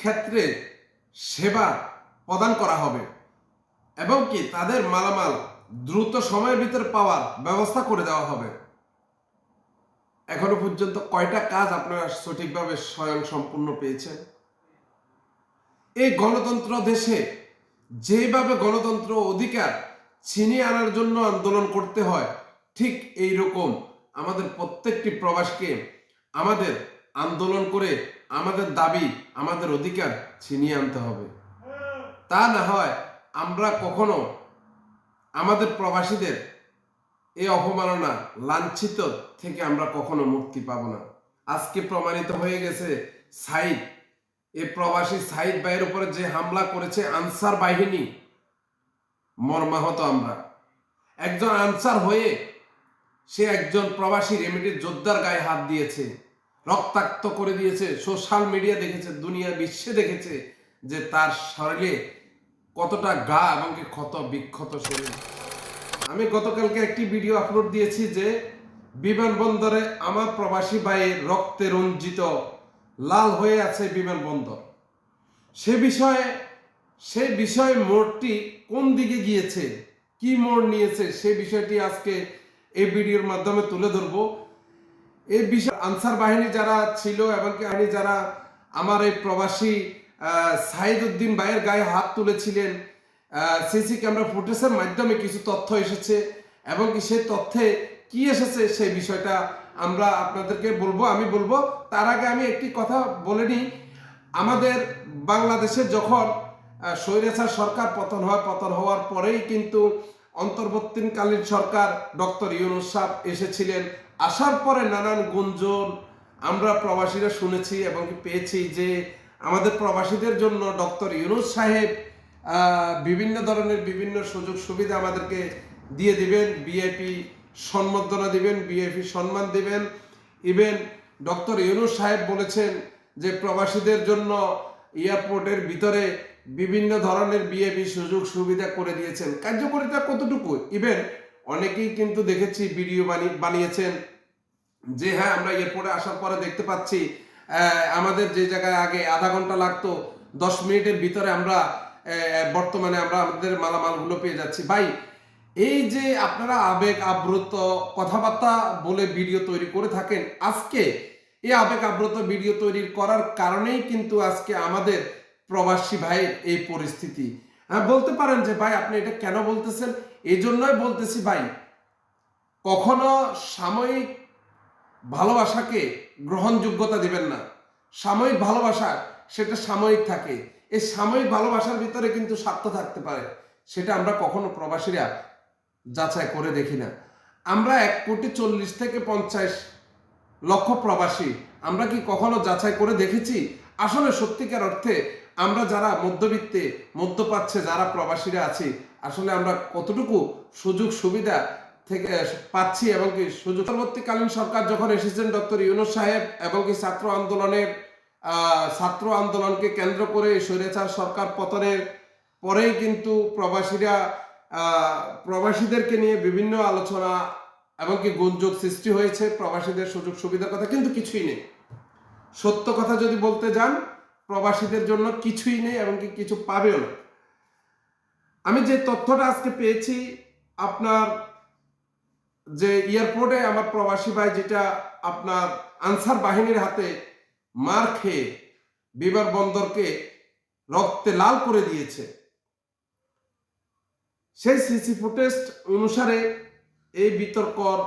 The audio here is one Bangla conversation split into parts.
ক্ষেত্রে সেবা প্রদান করা হবে এবং কি তাদের মালামাল দ্রুত সময়ের ভিতরে পাওয়ার ব্যবস্থা করে দেওয়া হবে। এখনও পর্যন্ত কয়টা কাজ আপনারা সঠিকভাবে স্বয়ং সম্পূর্ণ পেয়েছেন? এই গণতন্ত্র দেশে যেভাবে গণতন্ত্র অধিকার ছিনিয়ে আনার জন্য আন্দোলন করতে হয়, ঠিক এই রকম আমাদের প্রত্যেকটি প্রবাসকে আমাদের আন্দোলন করে আমাদের দাবি, আমাদের অধিকার ছিনিয়ে আনতে হবে। তা না হয় আমরা কখনো আমাদের প্রবাসীদের এই অপমাননা লাঞ্ছিত থেকে আমরা কখনো মুক্তি পাব না। আজকে প্রমাণিত হয়ে গেছে সাইদ। এ প্রবাসী সাইদ ভাইয়ের উপরে যে হামলা করেছে আনসার বাহিনী, মর্মাহত আমরা। একজন আনসার হয়ে সে একজন প্রবাসী রেমিডির যোদ্ধার গায়ে হাত দিয়েছে। রক্তাক্ত করে দিয়েছে, সোশ্যাল মিডিয়া দেখেছে, দুনিয়া বিশ্বে দেখেছে যে তার শরীরে কতটা গা এবং ক্ষত বিক্ষত শরীর। আমি গতকালকে একটি ভিডিও আপলোড দিয়েছি যে বিমানবন্দরে আমার প্রবাসী ভাইয়ের রক্তে রঞ্জিত, লাল হয়ে আছে বিমানবন্দর। সে বিষয়ে সে বিষয়ে মোড়টি কোন দিকে গিয়েছে, কি মোড় নিয়েছে, সে বিষয়টি আজকে এই ভিডিওর মাধ্যমে তুলে ধরবো। এই বিষয় আনসার বাহিনী যারা ছিল এবং বাহিনী যারা আমার এই প্রবাসী সাইদ উদ্দিন ভাইয়ের গায়ে হাত তুলেছিলেন সিসি ক্যামেরা ফুটেজের মাধ্যমে কিছু তথ্য এসেছে এবং সেই তথ্যে কি এসেছে সেই বিষয়টা আমরা আপনাদেরকে বলব, আমি বলব। তার আগে আমি একটি কথা বলে নিই, আমাদের বাংলাদেশে যখন স্বৈরাচার সরকার পতন হয় পতন হওয়ার পরেই কিন্তু অন্তর্বর্তীকালীন সরকার ডক্টর ইউনুস সাহেব এসেছিলেন আসার পরে নানান গুঞ্জন আমরা প্রবাসীরা শুনেছি এবং পেয়েছি যে আমাদের প্রবাসীদের জন্য ডক্টর ইউনুস সাহেব বিভিন্ন ধরনের বিভিন্ন সুযোগ সুবিধা আমাদেরকে দিয়ে দিবেন। বিএপি সম্বর্ধনা দিবেন বিএপি সম্মান দিবেন। ইভেন ডক্টর ইউনুস সাহেব বলেছেন যে প্রবাসীদের জন্য এয়ারপোর্টের ভিতরে বিভিন্ন ধরনের বিএপি সুযোগ সুবিধা করে দিয়েছেন। কার্যকরিতা কতটুকু? ইভেন অনেকেই কিন্তু দেখেছি, ভিডিও বানিয়ে বানিয়েছেন। যে হ্যাঁ আমরা এয়ারপোর্টে আসার পরে দেখতে পাচ্ছি আমাদের যে জায়গায় আগে আধা ঘণ্টা লাগতো, দশ মিনিটের ভিতরে আমরা বর্তমানে আমরা আমাদের মালামালগুলো পেয়ে যাচ্ছি। ভাই, এই যে আপনারা আবেগ, আব্রত কথাবার্তা বলে ভিডিও তৈরি করে থাকেন, আজকে এই আবেগ, আব্রত ভিডিও তৈরি করার কারণেই কিন্তু আজকে আমাদের প্রবাসী ভাইয়ের এই পরিস্থিতি। বলতে পারেন যে, ভাই, আপনি এটা কেন বলতেছেন? এই জন্যই বলতেছি, ভাই, কখনো সাময়িক ভালোবাসাকে গ্রহণযোগ্যতা দিবেন না। সাময়িক ভালোবাসা, সেটা সাময়িক থাকে। এই সাময়িক ভালোবাসার ভিতরে কিন্তু স্বার্থ থাকতে পারে। সেটা আমরা কখনো প্রবাসীরা যাচাই করে দেখি না। আমরা এক কোটি চল্লিশ থেকে পঞ্চাশ লক্ষ প্রবাসী, আমরা কি কখনো যাচাই করে দেখেছি? আসলে সত্যিকার অর্থে আমরা যারা মধ্যবিত্তে, মধ্যপ্রাচ্যে যারা প্রবাসীরা আছি, আসলে আমরা কতটুকু সুযোগ সুবিধা থেকে পাচ্ছি এবং কি সুযোগ। পরবর্তীকালীন সরকার যখন এসেছেন ডক্টর ইউনুস সাহেব এবং কি ছাত্র আন্দোলনের ছাত্র আন্দোলনকে কেন্দ্র করে স্বৈরাচার সরকার পতনের পরেই কিন্তু প্রবাসীরা প্রবাসীদেরকে নিয়ে বিভিন্ন আলোচনা এবং কি গুঞ্জক সৃষ্টি হয়েছে। প্রবাসীদের সুযোগ সুবিধার কথা কিন্তু কিছুই নেই। সত্য কথা যদি বলতে যান, প্রবাসীদের জন্য কিছুই নেই এবং কি কিছু পাবেও না। আমি যে তথ্যটা আজকে পেয়েছি, আপনার যে এয়ারপোর্টে আমার প্রবাসী ভাই যেটা আপনার আনসার বাহিনীর হাতে মার খেয়ে বিমানবন্দরকে রক্তে লাল করে দিয়েছে। সেই সিসি ফুটেজ অনুসারে এই বিতর্কর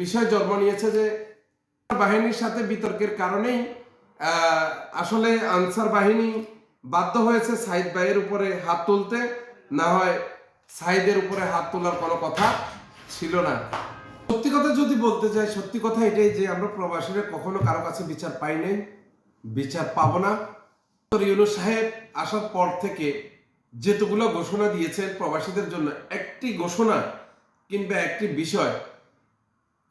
বিষয় জন্ম নিয়েছে যে বাহিনীর সাথে বিতর্কের কারণেই আসলে আনসার বাহিনী বাধ্য হয়েছে সাইদ ভাইয়ের উপরে হাত তুলতে। না হয় সাইদের উপরে হাত তোলার কোনো কথা ছিল না। সত্যি কথা যদি বলতে যাই, সত্যি কথা এটাই যে আমরা প্রবাসীরা কখনো কারও কাছে বিচার পাই নাই, বিচার পাবো না। ইউনু সাহেব আসার পর থেকে যেতগুলো ঘোষণা দিয়েছেন প্রবাসীদের জন্য, একটি ঘোষণা কিংবা একটি বিষয়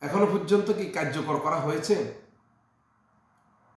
এখনও পর্যন্ত কি কার্যকর করা হয়েছে?